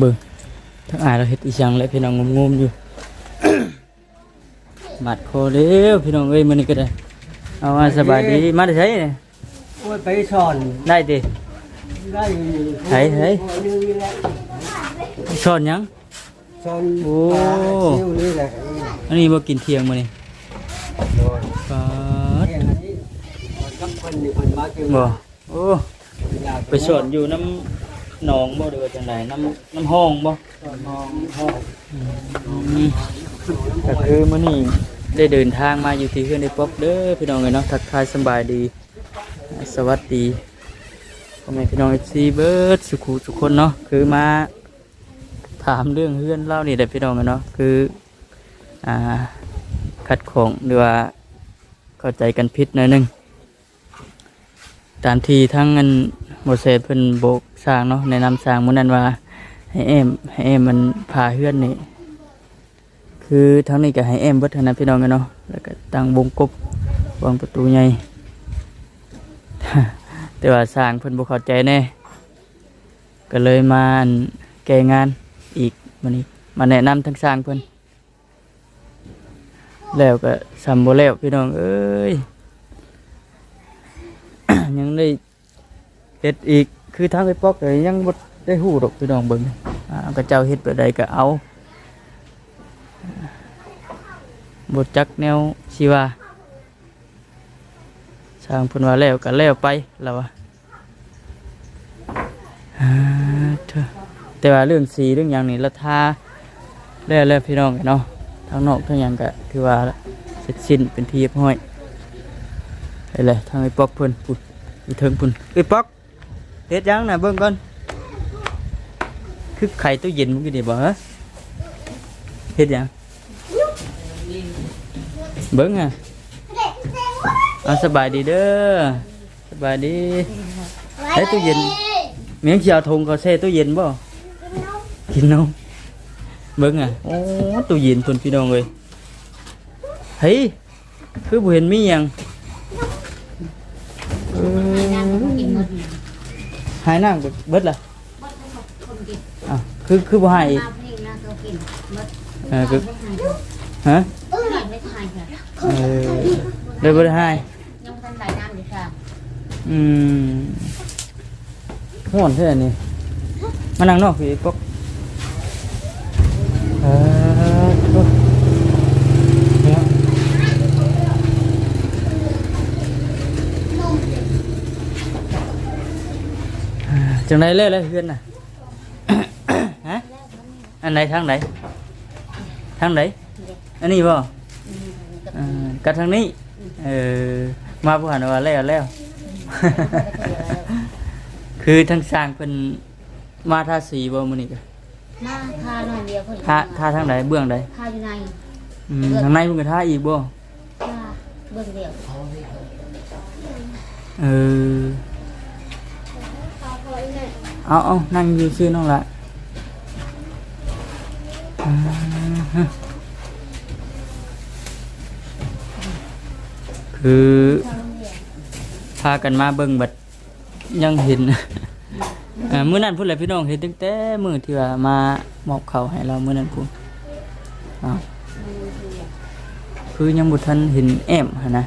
เบิ่งทั้งอายเราเฮ็ดอีหยังแล้วพี่น้องงมๆอยู่บาดคอเร็วพี่น้องเอ้ยมื้อนี้ก็ได้เอาว่าสบายดีมาได้ใช้เนี่ยโอ้ยไปสอนได้ติได้เฮ้ยเฮ้ยสอนหยังสอนโอ้ปลาซิวนี่แหละอันนี้บ่กินเที่ยงมื้อนี้โดยปาดเที่ยงอันนี้กับคนนี่คนมากินบ่โอ้ไปสอนอยู่น้ำ หนองบ่หรือว่าจังไดน้ำน้ำห้องบ่สอนมองห้องอืมก็คือมื้อนี้ได้เดินทางมาอยู่ที่เฮือนได้ป๊อบเด้อพี่น้องเอ้ยเนาะทักทายสำบายดี สวัสดีพ่อแม่พี่น้อง FC เบิดสุขุทุกคนเนาะคือมาถามเรื่องเฮือนเล่านี่แหละพี่น้องเอ้ยเนาะคืออ่าขัดของหรือว่าเข้าใจกันผิดหน่อยหนึงตามที่ทั้งอัน บ่เซเพิ่นโบกสร้างเนาะแนะนำสร้างมื้อนั้นว่า ให้เอมให้เอมมันพาเฮือนนี่คือทั้งนี้ก็ให้เอมเบิดหั้นะพี่น้องกันเนาะแล้วก็ตั้งวงกบวางประตูใหญ่ แต่ว่าสร้างเพิ่นบ่เข้าใจแน่ก็เลยมาอั่นแก้งานอีกมื้อนี้มาแนะนำทั้งสร้างเพิ่นแล้วก็ซ้ำบ่แล้วพี่น้องเอ้ย ยังได้ เฮ็ดอีกคือทางไปปอกก็ยังบ่ได้ฮู้ดอกพี่น้องเบิ่งอ่าก็เจ้าเฮ็ดแบบใดก็เอาบ่จักแนวสิว่าสร้างเพิ่นว่าแล้วก็แล้วไปแล้วว่าอ่าเถอแต่ว่าเรื่องสีเรื่องหยังนี่ละทาแล้วแล้วพี่น้องเนาะทางนอกทางหยังก็คือว่าเสร็จสิ้นเป็นที่เรียบร้อยไปเลยทางไอ้ปอกเพิ่นพุ่นอยู่เทิงพุ่นไอ้ปอก เฮ็ดหยังน่ะเบิ่งก่อนคือไข่ตู้เย็นมึงกินได้บ่ฮะเฮ็ดหยังเบิ่งอะเอาสบายดีเด้อ ห็นมีหยังเออหายน้ำก็เบิดล่ะอะคือคือบ่หายอีกเออคือฮะเออเลยบ่ได้หายยังทันไหลน้ำอยู่ค่ะอืมห่อนเท่านี้มานั่งนอกพี่ป๊อกเออโถ่เนี่ยอ่า จังไรเล่เลยเพื่อนน่ะฮะอันไหนทางไหนทางไหนอันนี้บ่อ่ากับทางนี้เออมาผู้หันว่าแล้วแล้วคือทั้งสร้างเป็นมาทาสีบ่มื้อนี้ก็มาทาหน่อยเดียวพอดีทาทาทางไหนเบื้องใดทาอยู่ในอืมทางในเพิ่นก็ทาอีกบ่ทาเบื้องเดียวเออ เอาเอานั่งยู่ซื่อน้องละคือ พากันมาเบิ่งบัดยังเห็นเมื้อนั้นพุ่นแหละพี่น้องเห็นตั้งแต่มือที่ว่ามามอบข้าให้เราเมื้อนั้นพุ่นอ้าวคือยังบ่ทันเห็นแอมนะ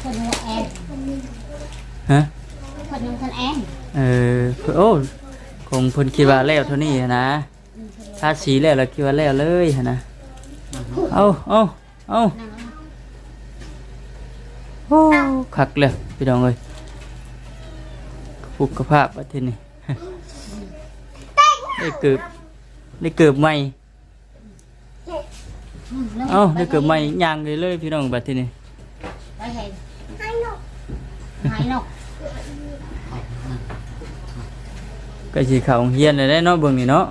คนหัวแอน ฮะ ค นยังคนแอนเออคือโอ้คงเพิ่นคิดว่าแล้วเท่านี้หั้นนะทาสีแล้วแล้วคิดว่าแล้วเลยหั่นนะเอาเอาเอานั่งโอ้คักเลยพี่น้องเอ้ยปุกกระภาพประเทศนี้ได้เกือบได้เกือบใหม่เอ้าได้เกือบใหม่ย่างเลยเลยพี่น้องบัดทีนี้ไปเห็น หายนกหายนกก็สิเข้าโรงเรียนได้เนาะเบิ่งนี่เนาะ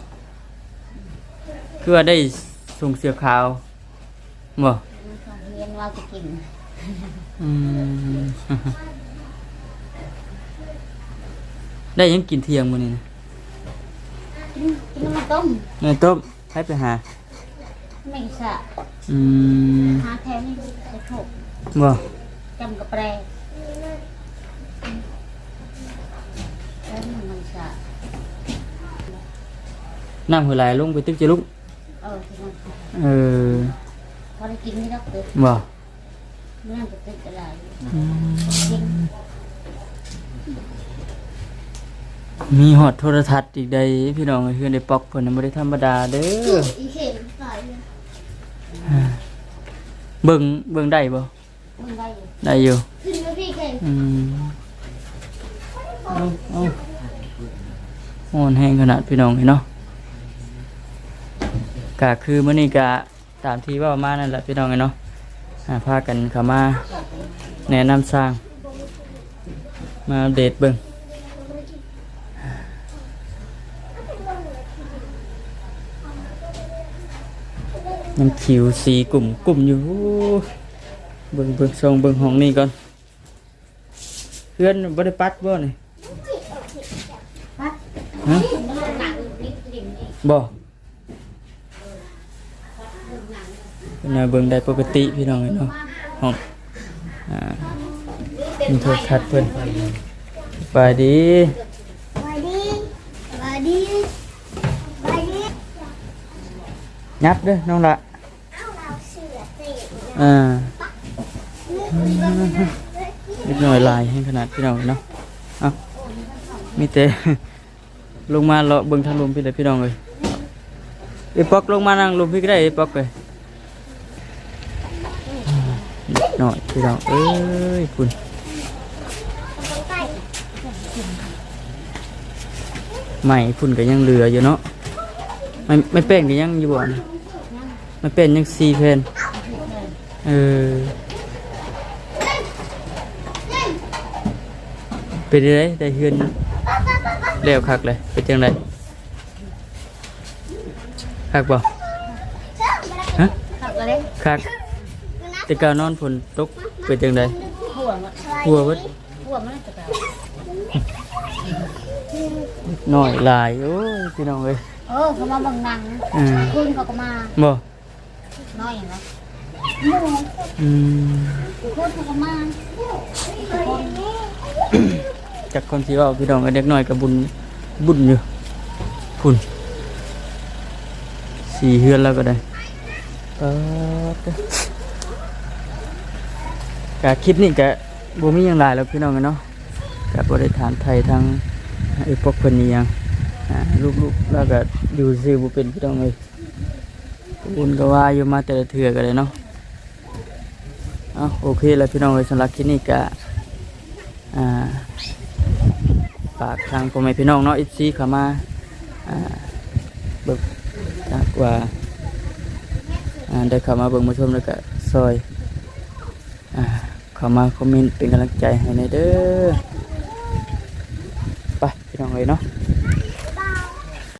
คือว่าได้ส่งเสื้อขาวบ่เรียนว่าจะกินอืมได้หยังกินเที่ยงมื้อนี้นะกินกินน้ำมันต้มเงินต้มให้ไปหาไม่สะอืมหาแทนนี่จะถูกบ่จำกับแปร น้ำหัวไหลลงไปตึกจะลุกเออที่นั่นเออพอได้กินนี่แล้วตึกบ่เมื่อนั้นจะตึกอะไรอืมกินมีหอดโทรทัศน์อีกใดพี่น้องเอ้ยเพื่อนได้ปอกเพิ่นน่ะบ่ได้ธรรมดาเด้ออีเข็มใส่เลยเบิ่งเบิ่งได้บ่มึงได้อยู่ได้อยู่ขึ้นมาพี่เข็มอืมเอาเอาอ่อนแห้งขนาดพี่น้องเห็นเนาะ กะคือมื้อนี้กะตามที่ว่ามานั่นแหละพี่น้องเห็นเนาะอ่าพากันเข้ามาแนะนำสร้าง มาเดตเบิ่งยังคิวสีกลุ่มกลุ่มอยู่เบิ่งเบิ่งส่งเบิ่งห้องนี้ก่อนเพื่อนบ่ได้ปัดบ่นี่ปัดฮะมันหนังนิดดิ่งนี่บ่ เพิ่นน่ะเบิ่งได้ปกติพี่น้องเนาะห้องอ่ามีโทรทัศน์เพิ่นสบายดีสวัสดีสวัสดีสวัสดียับเด้อน้องละเอาเราเสือเตะอ่านิดหน่อยลายให้ขนาดพี่น้องเนาะเอ้ามีแต่ลงมาเลาะเบิ่งทางลมพี่เลยพี่น้องเอ้ยไอ้ปอกลงมานั่งลมพี่ก็ได้ไอ้ปอกเอ้ย นิด หน่อยพี่น้องเอ้ยคุณใหม่คุณก็ยังเหลืออยู่เนาะไม่ไม่แป้งก็ยังอยู่บ่นะไม่เป็นยังซีเพนเออเป็นได้ได้เฮือนแล้วคักเลยเป็นจังไดคักบ่ฮะขักเลยคัก แต่กาวนอนฝนตกเป็นจังไดหัวมันหัวเบิดหัวมันจะแบบหน่อยหลายโอ้ยพี่น้องเอ้ยเออเขามาบังนังอืมคุณเขาก็มาบ่น้อยอย่างไรอืมคุณเขาก็มาคนจากคนที่ว่าพี่น้องเด็กน้อยกับบุญบุญอยู่พุ่นสี่เฮือนแล้วก็ได้เออ กะคลิปนี้กะบ่มีหยังหลายแล้วพี่น้องเนาะกะบ่ได้ถามไทยทางไอ้พวกเพิ่นนี่ยังลูกๆแล้วก็อยู่ซื่อบ่เป็นพี่น้องเอ้ยบุญก็ว่าอยู่มาแต่ละเทื่อก็ได้เนาะเอาโอเคแล้วพี่น้องเอ้ยสำหรับคลิปนี้กะอ่าฝากทางพ่อแม่พี่น้องเนาะอีซีเข้ามาอ่าเบิกจากว่าอ่าได้เข้ามาเบิ่งมาชมแล้วก็ซอยอ่า เข้ามาคอมเมนต์เป็นกำลังใจให้ในเด้อไปพี่น้องเลยเนาะ